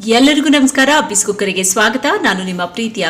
ಎಲ್ಲರಿಗೂ ನಮಸ್ಕಾರ. ಅಬ್ಬಿಸ್ ಕುಕ್ಕರಿಗೆ ಸ್ವಾಗತ. ನಾನು ನಿಮ್ಮ ಪ್ರೀತಿಯ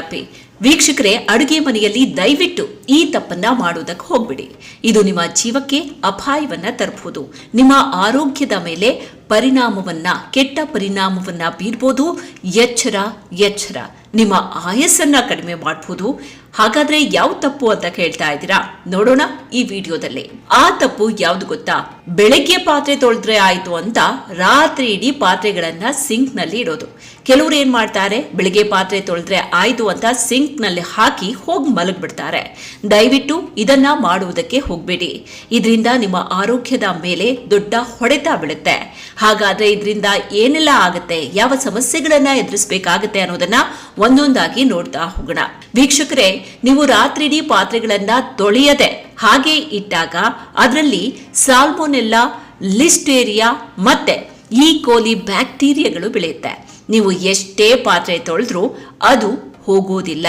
ವೀಕ್ಷಕರೇ, ಅಡುಗೆ ಮನೆಯಲ್ಲಿ ದಯವಿಟ್ಟು ಈ ತಪ್ಪನ್ನ ಮಾಡುವುದಕ್ಕೆ ಹೋಗ್ಬಿಡಿ. ಇದು ನಿಮ್ಮ ಜೀವಕ್ಕೆ ಅಪಾಯವನ್ನ ತರಬಹುದು. ನಿಮ್ಮ ಆರೋಗ್ಯದ ಮೇಲೆ ಪರಿಣಾಮವನ್ನ, ಕೆಟ್ಟ ಪರಿಣಾಮವನ್ನ ಬೀರ್ಬೋದು. ಎಚ್ಚರ ಎಚ್ಚರ. ನಿಮ್ಮ ಆಯಸ್ಸನ್ನ ಕಡಿಮೆ ಮಾಡಬಹುದು ಹಾಗಾದ್ರೆ ಯಾವ ತಪ್ಪು ಅಂತ ಕೇಳ್ತಾ ಇದ್ದೀರಾ? ನೋಡೋಣ ಈ ವಿಡಿಯೋದಲ್ಲಿ. ಆ ತಪ್ಪು ಯಾವ್ದು ಗೊತ್ತಾ? ಬೆಳಗ್ಗೆ ಪಾತ್ರೆ ತೊಳೆದ್ರೆ ಆಯ್ತು ಅಂತ ರಾತ್ರಿ ಇಡೀ ಪಾತ್ರೆಗಳನ್ನ ಸಿಂಕ್ನಲ್ಲಿ ಇಡೋದು. ಕೆಲವರು ಏನ್ ಮಾಡ್ತಾರೆ? ಬೆಳಿಗ್ಗೆ ಪಾತ್ರೆ ತೊಳೆದ್ರೆ ಆಯ್ತು ಅಂತ ಸಿಂಕ್ನಲ್ಲಿ ಹಾಕಿ ಹೋಗಿ ಮಲಗ್ಬಿಡ್ತಾರೆ. ದಯವಿಟ್ಟು ಇದನ್ನ ಮಾಡುವುದಕ್ಕೆ ಹೋಗ್ಬೇಡಿ. ಇದರಿಂದ ನಿಮ್ಮ ಆರೋಗ್ಯದ ಮೇಲೆ ದೊಡ್ಡ ಹೊಡೆತ ಬೀಳುತ್ತೆ. ಹಾಗಾದ್ರೆ ಇದರಿಂದ ಏನೆಲ್ಲ ಆಗುತ್ತೆ? ಯಾವ ಸಮಸ್ಯೆಗಳನ್ನ ಎದುರಿಸಬೇಕಾಗುತ್ತೆ ಅನ್ನೋದನ್ನ ಒಂದೊಂದಾಗಿ ನೋಡ್ತಾ ಹೋಗೋಣ. ವೀಕ್ಷಕರೇ ನೀವು ರಾತ್ರಿ ಇಡೀ ಪಾತ್ರೆಗಳನ್ನ ತೊಳೆಯದೆ ಹಾಗೆ ಇಟ್ಟಾಗ ಅದರಲ್ಲಿ ಸಾಲ್ಮೋನೆಲ್ಲಾ, ಲಿಸ್ಟೇರಿಯಾ ಮತ್ತೆ ಈ ಕೋಲಿ ಬ್ಯಾಕ್ಟೀರಿಯಾಗಳು ಬೆಳೆಯುತ್ತೆ. ನೀವು ಎಷ್ಟೇ ಪಾತ್ರೆ ತೊಳೆದ್ರೂ ಅದು ಹೋಗೋದಿಲ್ಲ.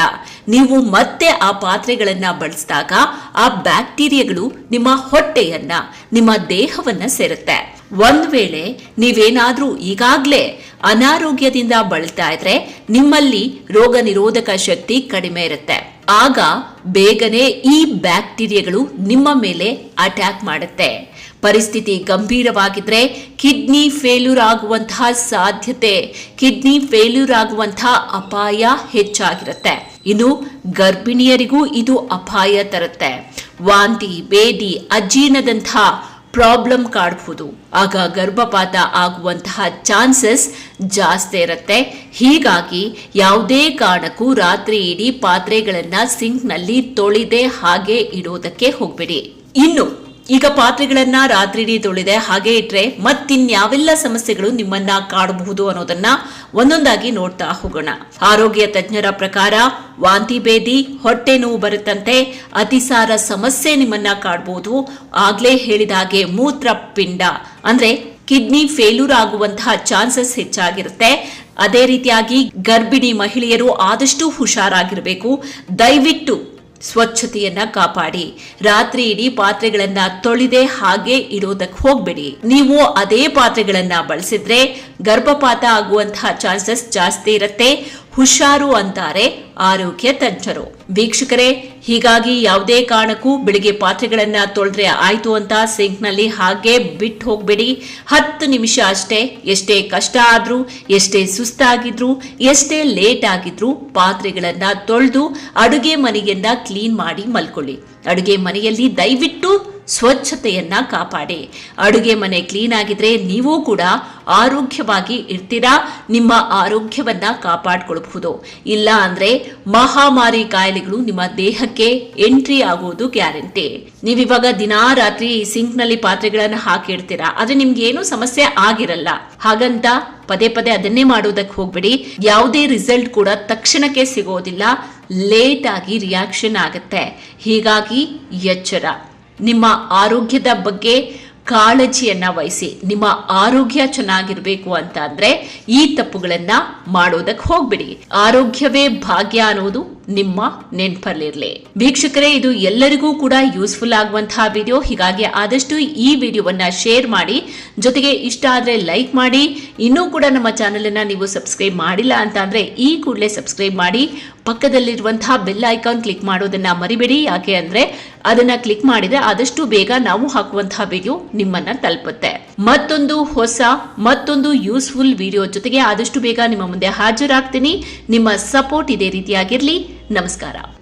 ನೀವು ಮತ್ತೆ ಆ ಪಾತ್ರೆಗಳನ್ನ ಬಳಸಿದಾಗ ಆ ಬ್ಯಾಕ್ಟೀರಿಯಾಗಳು ನಿಮ್ಮ ಹೊಟ್ಟೆಯನ್ನ, ನಿಮ್ಮ ದೇಹವನ್ನ ಸೇರುತ್ತೆ. ಒಂದ್ ವೇಳೆ ನೀವೇನಾದ್ರೂ ಈಗಾಗ್ಲೇ ಅನಾರೋಗ್ಯದಿಂದ ಬಳಲ್ತಾ ಇದ್ರೆ ನಿಮ್ಮಲ್ಲಿ ರೋಗ ನಿರೋಧಕ ಶಕ್ತಿ ಕಡಿಮೆ ಇರುತ್ತೆ. ಆಗ ಬೇಗನೆ ಈ ಬ್ಯಾಕ್ಟೀರಿಯಾಗಳು ನಿಮ್ಮ ಮೇಲೆ ಅಟ್ಯಾಕ್ ಮಾಡುತ್ತೆ. ಪರಿಸ್ಥಿತಿ ಗಂಭೀರವಾಗಿದ್ರೆ ಕಿಡ್ನಿ ಫೇಲ್ಯೂರ್ ಆಗುವಂತಹ ಸಾಧ್ಯತೆ. ಕಿಡ್ನಿ ಫೇಲ್ಯೂರ್ ಆಗುವಂತಹ ಅಪಾಯ ಹೆಚ್ಚಾಗಿರುತ್ತೆ. ಇನ್ನು ಗರ್ಭಿಣಿಯರಿಗೂ ಇದು ಅಪಾಯ ತರುತ್ತೆ. ವಾಂತಿ, ಬೇದಿ, ಅಜೀರ್ಣದಂತಹ ಪ್ರಾಬ್ಲಮ್ ಕಾಡ್ಬೋದು. ಆಗ ಗರ್ಭಪಾತ ಆಗುವಂತಹ ಚಾನ್ಸಸ್ ಜಾಸ್ತಿ ಇರುತ್ತೆ. ಹೀಗಾಗಿ ಯಾವುದೇ ಕಾರಣಕ್ಕೂ ರಾತ್ರಿ ಇಡೀ ಪಾತ್ರೆಗಳನ್ನು ಸಿಂಕ್ನಲ್ಲಿ ತೊಳೆದೇ ಹಾಗೆ ಇಡೋದಕ್ಕೆ ಹೋಗಬೇಡಿ. ಇನ್ನು ಈಗ ಪಾತ್ರೆಗಳನ್ನ ರಾತ್ರಿ ಇಡೀ ತೊಳೆದೆ, ಹಾಗೆ ಇಟ್ರೆ ಮತ್ತಿನ್ಯಾವೆಲ್ಲ ಸಮಸ್ಯೆಗಳು ನಿಮ್ಮನ್ನ ಕಾಡಬಹುದು ಅನ್ನೋದನ್ನ ಒಂದೊಂದಾಗಿ ನೋಡ್ತಾ ಹೋಗೋಣ. ಆರೋಗ್ಯ ತಜ್ಞರ ಪ್ರಕಾರ ವಾಂತಿ ಭೇದಿ, ಹೊಟ್ಟೆ ನೋವು ಬರುತ್ತಂತೆ ಅತಿಸಾರ ಸಮಸ್ಯೆ ನಿಮ್ಮನ್ನ ಕಾಡಬಹುದು ಆಗ್ಲೇ ಹೇಳಿದ ಹಾಗೆ ಮೂತ್ರಪಿಂಡ ಅಂದ್ರೆ ಕಿಡ್ನಿ ಫೇಲ್ಯೂರ್ ಆಗುವಂತಹ ಚಾನ್ಸಸ್ ಹೆಚ್ಚಾಗಿರುತ್ತೆ. ಅದೇ ರೀತಿಯಾಗಿ ಗರ್ಭಿಣಿ ಮಹಿಳೆಯರು ಆದಷ್ಟು ಹುಷಾರಾಗಿರಬೇಕು. ದಯವಿಟ್ಟು ಸ್ವಚ್ಛತೆಯನ್ನ ಕಾಪಾಡಿ. ರಾತ್ರಿ ಇಡೀ ಪಾತ್ರೆಗಳನ್ನ ತೊಳೆದೆ ಹಾಗೆ ಇಡೋದಕ್ಕೆ ಹೋಗ್ಬೇಡಿ. ನೀವು ಅದೇ ಪಾತ್ರೆಗಳನ್ನ ಬಳಸಿದ್ರೆ ಗರ್ಭಪಾತ ಆಗುವಂತಹ ಚಾನ್ಸಸ್ ಜಾಸ್ತಿ ಇರುತ್ತೆ. ಹುಷಾರು ಅಂತಾರೆ ಆರೋಗ್ಯ ತಜ್ಞರು. ವೀಕ್ಷಕರೇ, ಹೀಗಾಗಿ ಯಾವುದೇ ಕಾರಣಕ್ಕೂ ಬೆಳಿಗ್ಗೆ ಪಾತ್ರೆಗಳನ್ನ ತೊಳೆದ್ರೆ ಆಯ್ತು ಅಂತ ಸಿಂಕ್ನಲ್ಲಿ ಹಾಗೆ ಬಿಟ್ಟು ಹೋಗ್ಬೇಡಿ. ಹತ್ತು ನಿಮಿಷ ಅಷ್ಟೇ, ಎಷ್ಟೇ ಕಷ್ಟ ಆದ್ರೂ, ಎಷ್ಟೇ ಸುಸ್ತಾಗಿದ್ರು, ಎಷ್ಟೇ ಲೇಟ್ ಆಗಿದ್ರು ಪಾತ್ರೆಗಳನ್ನ ತೊಳೆದು ಅಡುಗೆ ಮನೆಯನ್ನ ಕ್ಲೀನ್ ಮಾಡಿ ಮಲ್ಕೊಳ್ಳಿ. ಅಡುಗೆ ಮನೆಯಲ್ಲಿ ದಯವಿಟ್ಟು ಸ್ವಚ್ಛತೆಯನ್ನ ಕಾಪಾಡಿ. ಅಡುಗೆ ಮನೆ ಕ್ಲೀನ್ ಆಗಿದ್ರೆ ನೀವು ಕೂಡ ಆರೋಗ್ಯವಾಗಿ ಇರ್ತೀರಾ? ನಿಮ್ಮ ಆರೋಗ್ಯವನ್ನ ಕಾಪಾಡಿಕೊಳ್ಬಹುದು. ಇಲ್ಲ ಅಂದ್ರೆ ಮಹಾಮಾರಿ ಕಾಯಿಲೆಗಳು ನಿಮ್ಮ ದೇಹಕ್ಕೆ ಎಂಟ್ರಿ ಆಗುವುದು ಗ್ಯಾರಂಟಿ ನೀವಿವಾಗ ದಿನಾ ರಾತ್ರಿ ಸಿಂಕ್ನಲ್ಲಿ ಪಾತ್ರೆಗಳನ್ನ ಹಾಕಿಡ್ತೀರಾ ಆದ್ರೆ ನಿಮ್ಗೆ ಏನು ಸಮಸ್ಯೆ ಆಗಿರಲ್ಲ. ಹಾಗಂತ ಪದೇ ಪದೇ ಅದನ್ನೇ ಮಾಡೋದಕ್ಕೆ ಹೋಗ್ಬೇಡಿ. ಯಾವುದೇ ರಿಸಲ್ಟ್ ಕೂಡ ತಕ್ಷಣಕ್ಕೆ ಸಿಗೋದಿಲ್ಲ. ಲೇಟ್ ಆಗಿ ರಿಯಾಕ್ಷನ್ ಆಗುತ್ತೆ. ಹೀಗಾಗಿ ಎಚ್ಚರ. ನಿಮ್ಮ ಆರೋಗ್ಯದ ಬಗ್ಗೆ ಕಾಳಜಿಯನ್ನ ವಹಿಸಿ, ನಿಮ್ಮ ಆರೋಗ್ಯ ಚೆನ್ನಾಗಿರ್ಬೇಕು ಅಂತ ಅಂದ್ರೆ ಈ ತಪ್ಪುಗಳನ್ನ ಮಾಡೋದಕ್ಕೆ ಹೋಗ್ಬಿಡಿ. ಆರೋಗ್ಯವೇ ಭಾಗ್ಯ ಅನ್ನೋದು ನಿಮ್ಮ ನೆನ್ಪಲ್ಲಿರ್ಲಿ. ವೀಕ್ಷಕರೇ, ಇದು ಎಲ್ಲರಿಗೂ ಕೂಡ ಯೂಸ್ಫುಲ್ ಆಗುವಂತಹ ವಿಡಿಯೋ ಹೀಗಾಗಿ ಆದಷ್ಟು ಈ ವಿಡಿಯೋವನ್ನ ಶೇರ್ ಮಾಡಿ, ಜೊತೆಗೆ ಇಷ್ಟ ಆದ್ರೆ ಲೈಕ್ ಮಾಡಿ. ಇನ್ನೂ ಕೂಡ ನಮ್ಮ ಚಾನೆಲ್ ಅನ್ನ ನೀವು ಸಬ್ಸ್ಕ್ರೈಬ್ ಮಾಡಿಲ್ಲ ಅಂತ ಅಂದ್ರೆ ಈ ಕೂಡಲೇ ಸಬ್ಸ್ಕ್ರೈಬ್ ಮಾಡಿ. ಪಕ್ಕದಲ್ಲಿರುವಂತಹ ಬೆಲ್ ಐಕಾನ್ ಕ್ಲಿಕ್ ಮಾಡೋದನ್ನ ಮರಿಬೇಡಿ. ಯಾಕೆ ಅಂದ್ರೆ ಅದನ್ನ ಕ್ಲಿಕ್ ಮಾಡಿದ್ರೆ ಆದಷ್ಟು ಬೇಗ ನಾವು ಹಾಕುವಂತಹ ವಿಡಿಯೋ ನಿಮ್ಮನ್ನ ತಲುಪುತ್ತೆ. ಮತ್ತೊಂದು ಹೊಸ, ಮತ್ತೊಂದು ಯೂಸ್ಫುಲ್ ವಿಡಿಯೋ ಜೊತೆಗೆ ಆದಷ್ಟು ಬೇಗ ನಿಮ್ಮ ಮುಂದೆ ಹಾಜರಾಗ್ತೀನಿ. ನಿಮ್ಮ ಸಪೋರ್ಟ್ ಇದೇ ರೀತಿಯಾಗಿರಲಿ. ನಮಸ್ಕಾರ.